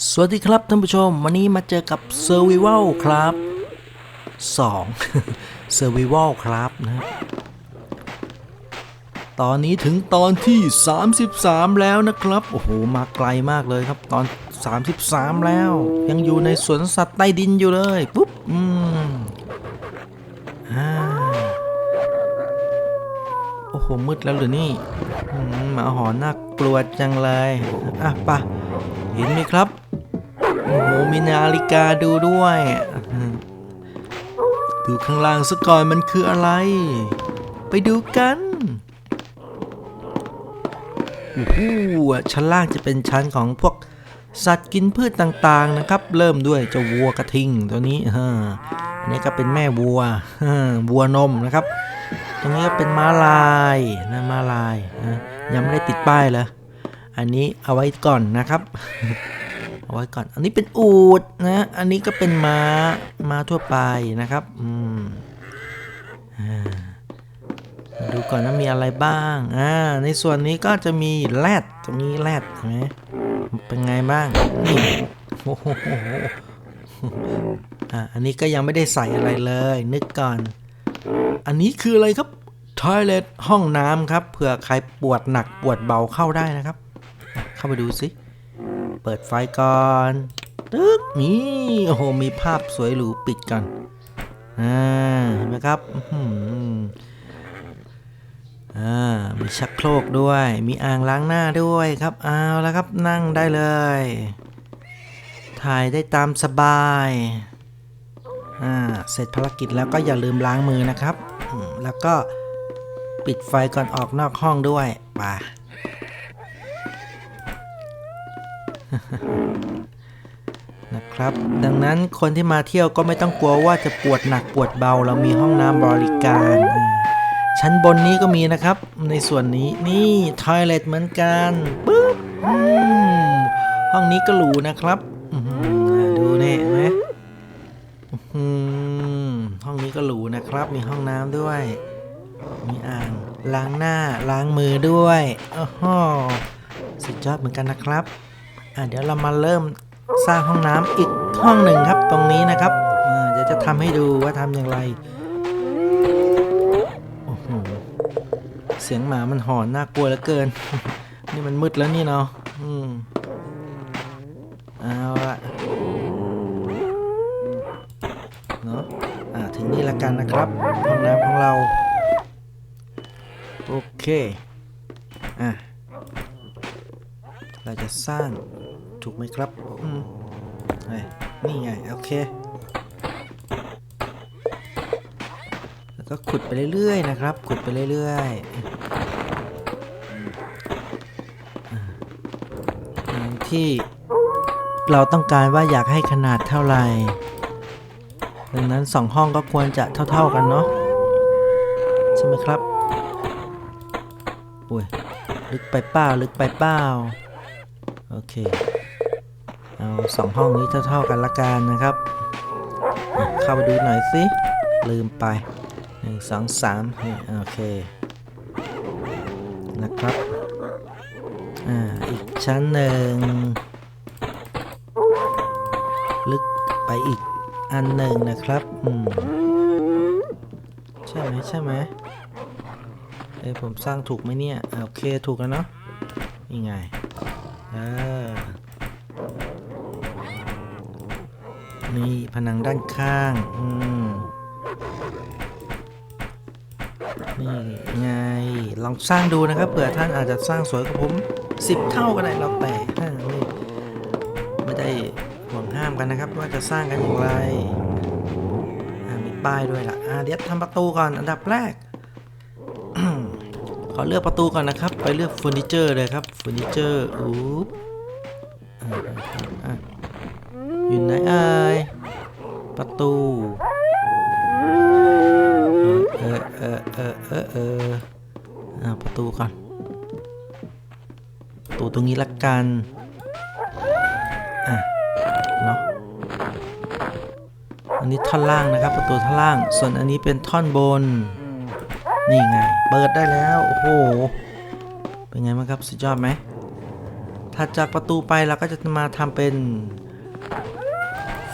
สวัสดีครับท่านผู้ชม วันนี้มาเจอกับ Survival ครับ 2 Survival ครับนะครับตอนนี้ถึงตอนที่ 33 แล้วนะครับ โอ้โห มาไกลมากเลยครับ ตอน 33 แล้ว ยังอยู่ในสวนสัตว์ใต้ดินอยู่เลยปุ๊บอืมอ่าโอ้โห มืดแล้วหรือนี่หมาหอนน่ากลัวจังเลย อะไปะเห็นไหมครับ อ้โหมีนาฬิกาดูด้วย ดูข้างล่างสักก่อนมันคืออะไร ไปดูกันโอ้โหชั้นล่างจะเป็นชั้นของพวกสัตว์กินพืชต่างๆนะครับ เริ่มด้วยเจ้าวัวกระทิงตัวนี้ฮะอันนี้ก็เป็นแม่วัววัวนมนะครับ ตรงนี้ก็เป็นม้าลายนะม้าลายยังไม่ได้ติดป้ายเลยอันนี้เอาไว้ก่อนนะครับ เอาไว้ก่อน อันนี้เป็นอูดนะ อันนี้ก็เป็นม้า ม้าทั่วไปนะครับ อืมอ่ามาดูก่อนว่ามีอะไรบ้าง อ่า ในส่วนนี้ก็จะมีแรดตรงนี้แรดเห็นไหมเป็นไงบ้าง นี่โอ้โหอ่า อันนี้ก็ยังไม่ได้ใส่อะไรเลย นึกก่อน อันนี้คืออะไรครับทอยเลทห้องน้ำครับ เผื่อใครปวดหนักปวดเบาเข้าได้นะครับ เข้าไปดูสิ เปิดไฟก่อนตึ๊กนี่โอ้โหมีภาพสวยหรูปิดก่อนอ่าเห็นไหมครับอื้อหืออ่ามีชักโครกด้วย มีอ่างล้างหน้าด้วยครับเอาแล้วครับนั่งได้เลย ถ่ายได้ตามสบายอ่าเสร็จภารกิจแล้วก็อย่าลืมล้างมือนะครับ แล้วก็ปิดไฟก่อนออกนอกห้องด้วยไป นะครับ ดังนั้นคนที่มาเที่ยวก็ไม่ต้องกลัวว่าจะปวดหนักปวดเบา เรามีห้องน้ำบริการ ชั้นบนนี้ก็มีนะครับ ในส่วนนี้นี่ทอยเลทเหมือนกันปึ๊บห้องนี้ก็หรูนะครับดูนี่ไหมห้องนี้ก็หรูนะครับ มีห้องน้ำด้วย มีอ่างล้างหน้าล้างมือด้วยอ้โหสุดยอดเหมือนกันนะครับ อะเดี๋ยวเรามาเริ่มสร้างห้องน้ำอีกห้องหนึ่งครับตรงนี้นะครับอ่าเดี๋ยวจะทำให้ดูว่าทำอย่างไรโอ้โหเสียงหมามันหอนน่ากลัวเหลือเกิน นี่มันมืดแล้วนี่เนาะอืมเอาละเนาะอ่าถึงนี่ละกันนะครับห้องน้ำของเรา โอเค อะ เราจะสร้าง ถูกไหมครับนี่ไง โอเค แล้วก็ขุดไปเรื่อยๆนะครับ ขุดไปเรื่อยๆที่เราต้องการว่าอยากให้ขนาดเท่าไหร่ดังนั้นสองห้องก็ควรจะเท่า ๆกันเนาะใช่ไหมครับอุ้ยลึกไปเปล่าลึกไปเปล่าโอเค เอาสองห้องนี้เท่าๆกันละกันนะครับ เข้าไปดูหน่อยสิ ลืมไปหนึ่งสองสามนี่โอเค นะครับอ่าอีกชั้นหนึ่ง ลึกไปอีกอันหนึ่งนะครับอืมใช่ไหมใช่ไหมเอ้ผมสร้างถูกไหมเนี่ย โอเคถูกแล้วเนาะนี่ไงเออ นี่ผนังด้านข้าง อืม นี่ไง ลองสร้างดูนะครับ เผื่อท่านอาจจะสร้างสวยกว่าผมสิบเท่าก็ได้เราแต่อ่านี่ไม่ได้ห่วงห้ามกันนะครับ ว่าจะสร้างกันอย่างไร มีป้ายด้วยล่ะอ่าเดี๋ยวทำประตูก่อนอันดับแรกขอเลือกประตูก่อนนะครับ ไปเลือกเฟอร์นิเจอร์เลยครับเฟอร์นิเจอร์ อุ๊บ อะอยู่ไหนเอ่ยประตูเออเออเออเออเอออ่าประตูก่อนประตูตรงนี้ละกันอะเนาะอันนี้ท่อนล่างนะครับประตูท่อนล่าง ส่วนอันนี้เป็นท่อนบน นี่ไง เปิดได้แล้ว โอ้โห เป็นไงบ้างครับ สุดยอดไหม ถัดจากประตูไปเราก็จะมาทำเป็น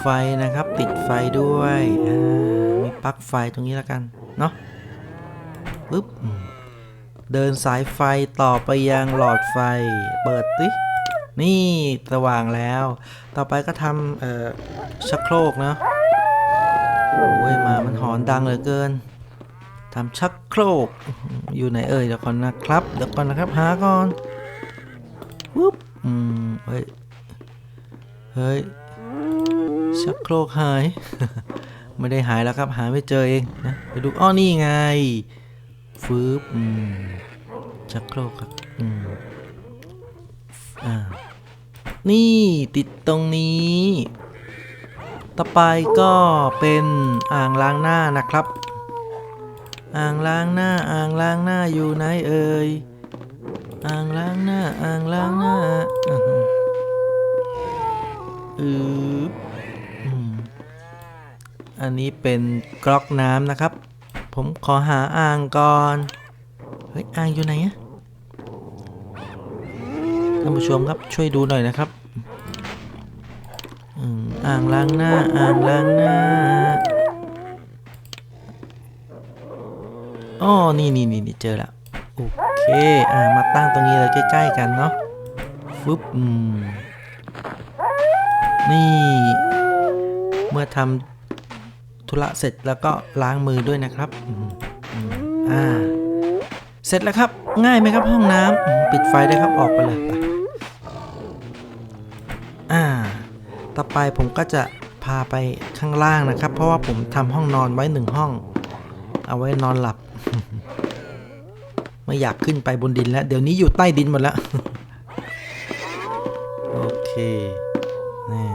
ไฟนะครับ ติดไฟด้วยมีปลั๊กไฟตรงนี้แล้วกันเนาะปึ๊บเดินสายไฟต่อไปยังหลอดไฟ เปิดตินี่สว่างแล้ว ต่อไปก็ทำเอ่อชักโครกเนาะโอ้ยหมามันหอนดังเหลือเกินทำชักโครกอยู่ไหนเอ่ยเดี๋ยวก่อนนะครับ เดี๋ยวก่อนนะครับหาก่อนปุ๊บ อืมเฮ้ย เฮ้ย ชักโครกหาย ไม่ได้หายแล้วครับ หาไม่เจอเองนะ ไปดู อ้อ นี่ไง ฟืบอืม ชักโครกครับ อืม อ่า นี่ติดตรงนี้ ต่อไปก็เป็นอ่างล้างหน้านะครับ อ่างล้างหน้า อ่างล้างหน้าอยู่ไหนเอ่ย อ่างล้างหน้าอ่างล้างหน้าอื้อหืออืบอืมอันนี้เป็นกรอกน้ำนะครับ ผมขอหาอ่างก่อน เฮ้ยอ่างอยู่ไหนอะท่านผู้ชมครับช่วยดูหน่อยนะครับอืมอ่างล้างหน้าอ่างล้างหน้าอ๋อนี่นี่นี่นี่เจอแล้ว โอเคอ่ามาตั้งตรงนี้เลยใกล้ๆกันเนาะฟึบอืมนี่ เมื่อทำธุระเสร็จแล้วก็ล้างมือด้วยนะครับอ่าเสร็จแล้วครับ ง่ายไหมครับห้องน้ำปิดไฟได้ครับออกไปเลยอ่า ต่อไปผมก็จะพาไปข้างล่างนะครับ เพราะว่าผมทำห้องนอนไว้หนึ่งห้อง เอาไว้นอนหลับ ไม่อยากขึ้นไปบนดินแล้ว เดี๋ยวนี้อยู่ใต้ดินหมดแล้ว โอเคนี่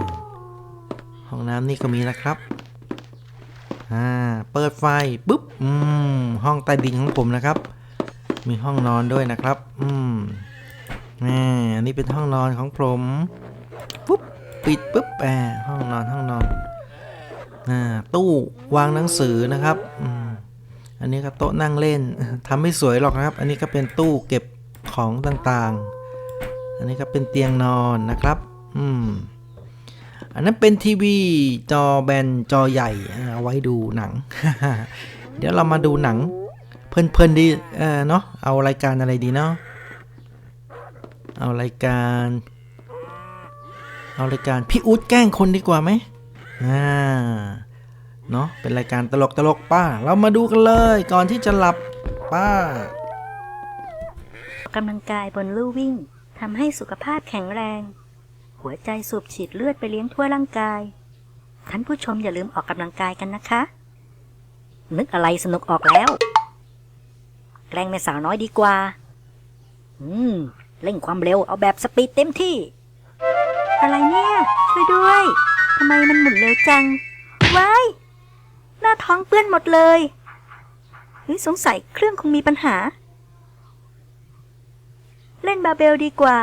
ห้องน้ำนี่ก็มีนะครับ อ่า เปิดไฟปุ๊บ อืม ห้องใต้ดินของผมนะครับ มีห้องนอนด้วยนะครับ อืมนี่อันนี้เป็นห้องนอนของผมปุ๊บ ปิดปุ๊บแอบห้องนอนห้องนอน อ่า ตู้วางหนังสือนะครับ อืม อันนี้ก็โต๊ะนั่งเล่นทำไม่สวยหรอกนะครับ อันนี้ก็เป็นตู้เก็บของต่างๆ อันนี้ก็เป็นเตียงนอนนะครับ อืม อันนั้นเป็นทีวีจอแบนจอใหญ่เอาไว้ดูหนัง เดี๋ยวเรามาดูหนัง เพลินๆดีเออเนาะ เอารายการอะไรดีเนาะ เอารายการ เอารายการพี่อู๊ดแกล้งคนดีกว่าไหมอ่า เนาะเป็นรายการตลกตลกป้า เรามาดูกันเลยก่อนที่จะหลับป้ากกำลังกายบนลู่วิ่งทำให้สุขภาพแข็งแรง หัวใจสูบฉีดเลือดไปเลี้ยงทั่วร่างกายท่านผู้ชมอย่าลืมออกกำลังกายกันนะคะ นึกอะไรสนุกออกแล้ว แกล้งแม่สาวน้อยดีกว่า อืม เร่งความเร็วเอาแบบสปีดเต็มที่ อะไรเนี่ย ช่วยด้วยทำไมมันหมุนเร็วจัง ว้าย หน้าท้องเปื้อนหมดเลยเฮ้ยสงสัยเครื่องคงมีปัญหา เล่นบาเบลดีกว่า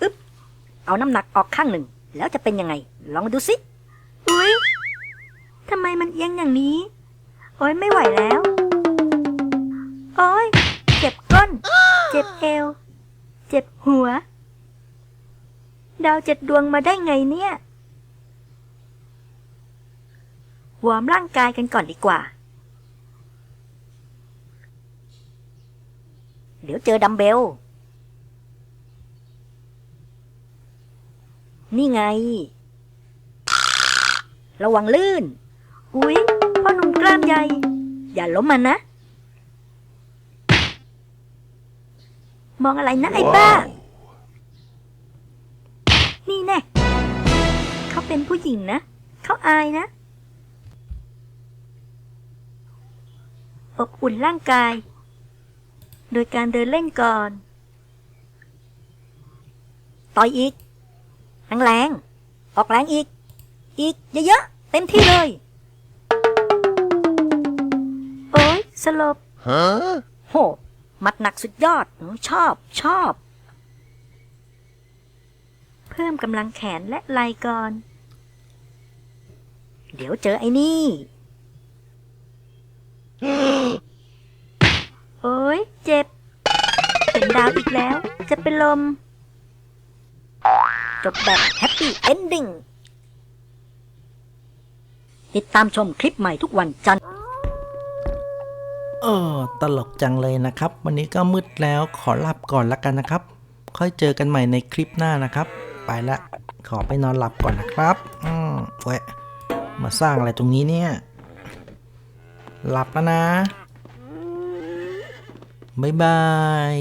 อึ๊บเอาน้ำหนักออกข้างหนึ่ง แล้วจะเป็นยังไง ลองดูสิ อุ๊ยทำไมมันเอียงอย่างนี้ โอ๊ยไม่ไหวแล้ว โอ๊ยเจ็บก้น เจ็บเอว เจ็บหัว ดาวเจ็ดดวงมาได้ไงเนี่ย วอร์มร่างกายกันก่อนดีกว่า เดี๋ยวเจอดัมเบล นี่ไง ระวังลื่น อุ๊ย พ่อหนุ่มกล้ามใหญ่ อย่าล้มมันนะ มองอะไรนะไอ้บ้า นี่แน่ เขาเป็นผู้หญิงนะ เขาอายนะ อบอุ่นร่างกาย โดยการเดินเล่นก่อน ต่อยอีกแรงๆออกแรงอีก อีกเยอะๆเต็มที่เลย โอ้ยสลบโหมัดหนักสุดยอดหนูชอบชอบ เพิ่มกำลังแขนและไหล่ก่อน เดี๋ยวเจอไอ้นี่ กแล้ว จะเป็นลม จบแบบแฮปปี้เอนดิ้ง ติดตามชมคลิปใหม่ทุกวันจันทร์เออตลกจังเลยนะครับ วันนี้ก็มืดแล้วขอหลับก่อนละกันนะครับ ค่อยเจอกันใหม่ในคลิปหน้านะครับ ไปละขอไปนอนหลับก่อนนะครับ อืมเว้มาสร้างอะไรตรงนี้เนี่ย หลับแล้วนะ บ๊ายบาย